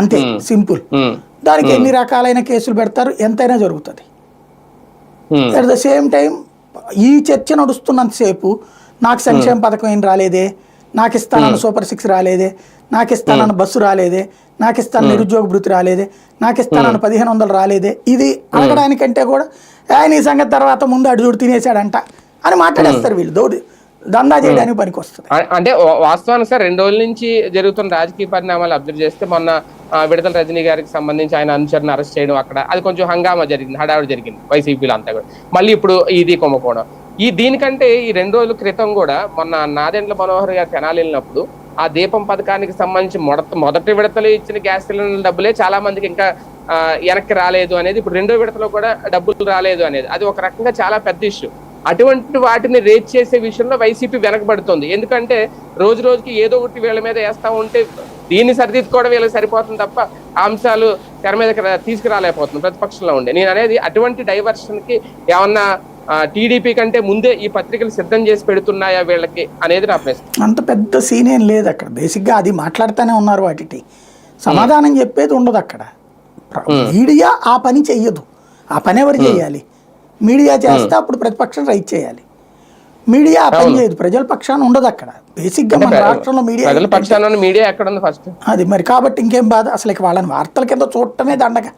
అంతే సింపుల్. దానికి ఎన్ని రకాలైన కేసులు పెడతారు ఎంతైనా జరుగుతుంది. అట్ ద సేమ్ టైం ఈ చర్చ నడుస్తున్నంతసేపు నాకు సంక్షేమ పథకం ఏం రాలేదే నాకు ఇస్తానన్న సూపర్ సిక్స్ రాలేదే నాకు ఇస్తానన్న బస్సు రాలేదే నాకు ఇస్తాను నిరుద్యోగ భృతి రాలేదే నాకు ఇస్తానన్న పదిహేను వందలు రాలేదే. ఇది అడగడానికంటే కూడా ఆయన ఈ సంగతి తర్వాత ముందు అడుగుడు తినేశాడంట అని మాట్లాడేస్తారు వీళ్ళు. దౌడి దందా చేయడానికి పనికి వస్తుంది అంటే వాస్తవానికి సార్ రెండు రోజుల నుంచి జరుగుతున్న రాజకీయ పరిణామాలు అబ్జర్వ్ చేస్తే మొన్న విడతల రజనీ గారికి సంబంధించి ఆయన అనుచరుని అరెస్ట్ చేయడం అక్కడ అది కొంచెం హంగామా జరిగింది హడావిడి జరిగింది వైసీపీలో అంతా కూడా. మళ్ళీ ఇప్పుడు ఇది కుంభకోణం. ఈ దీనికంటే ఈ రెండు రోజుల క్రితం కూడా మొన్న నాదెండ్ల మనోహర్ గారు తెనాలి వెళ్ళినప్పుడు ఆ దీపం పథకానికి సంబంధించి మొదట మొదటి విడతలు ఇచ్చిన గ్యాస్ సిలిండర్ డబ్బులే చాలా మందికి ఇంకా వెనక్కి రాలేదు అనేది ఇప్పుడు రెండో విడతలో కూడా డబ్బులు రాలేదు అనేది అది ఒక రకంగా చాలా పెద్ద ఇష్యూ అటువంటి వాటిని రేట్ చేసే విషయంలో వైసీపీ వెనకబడుతుంది. ఎందుకంటే రోజు రోజుకి ఏదో ఒకటి వీళ్ళ మీద వేస్తా ఉంటే దీన్ని సరిదిద్దుకోవడం వీళ్ళకి సరిపోతుంది తప్ప అంశాలు తెర మీదకి రా- తీసుకురాలేకపోతుంది ప్రతిపక్షంలో ఉండే. నేను అనేది అటువంటి డైవర్షన్కి ఏమన్నా టీడీపీ కంటే ముందే ఈ పత్రికలు సిద్ధం చేసి పెడుతున్నాయా వీళ్ళకి అనేది నా ప్రశ్న. అంత పెద్ద సీన్ ఏం లేదు అక్కడ. బేసిక్గా అది మాట్లాడుతూనే ఉన్నారు వాటికి సమాధానం చెప్పేది ఉండదు అక్కడ. మీడియా ఆ పని చెయ్యదు. ఆ పని ఎవరు చేయాలి మీడియా చేస్తే అప్పుడు ప్రతిపక్షం రైట్ చేయాలి. మీడియా ఆ పని చేయదు. ప్రజల పక్షాన ఉండదు అక్కడ. బేసిక్గా మన రాష్ట్రంలో మీడియా ప్రజల పక్షాన మీడియా ఎక్కడ ఉంది ఫస్ట్ అది మరి కాబట్టి ఇంకేం బాధ? అసలు వాళ్ళని వార్తల కింద చూడటమే దండగా.